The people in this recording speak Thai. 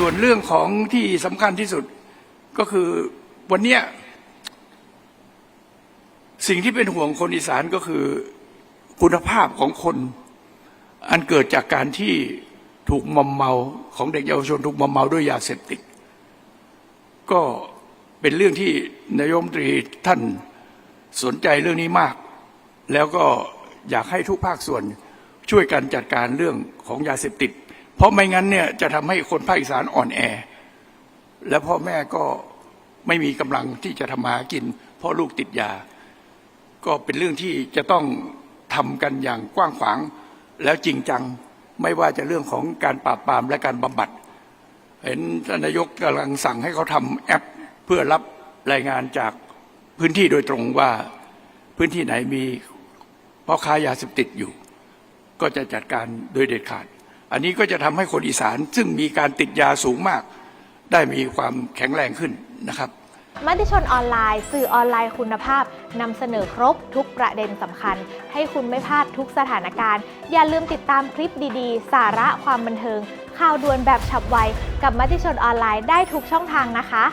ส่วนเรื่องของที่สำคัญที่สุดก็คือวันเนี้ยสิ่งที่เป็นห่วงคนอีสานก็คือคุณภาพของคน อันเกิดจากการที่ถูกมอมเมาของเด็กเยาวชนถูกมอมเมาด้วยยาเสพติด ก็เป็นเรื่องที่นายรัฐมตรีท่านสนใจเรื่องนี้มาก แล้วก็อยากให้ทุกภาคส่วนช่วยกันจัดการเรื่องของยาเสพติด เพราะไม่งั้นเนี่ยจะทำให้คนภาคอีสานอ่อนแอ และพ่อแม่ก็ไม่มีกำลังที่จะทำมาหากินเพราะลูกติดยา ก็เป็นเรื่องที่จะต้องทำกันอย่างกว้างขวาง แล้วจริงจังไม่ว่าจะเรื่องของการปราบปรามและการบำบัด เห็นท่านนายกกำลังสั่งให้เขาทำแอป เพื่อรับรายงานจากพื้นที่โดยตรงว่าพื้นที่ไหนมีพ่อค้ายาเสพติดอยู่ ก็จะจัดการโดยเด็ดขาด อันนี้ก็จะทำให้คนอีสานซึ่งมีการติดยาสูงมาก ได้มีความแข็งแรงขึ้นนะครับมติชนออนไลน์ สื่อออนไลน์คุณภาพนำเสนอครบทุกประเด็นสำคัญ ให้คุณไม่พลาดทุกสถานการณ์ อย่าลืมติดตามคลิปดีๆ สาระความบันเทิง ข่าวด่วนแบบฉับไว กับมติชนออนไลน์ได้ทุกช่องทางนะคะ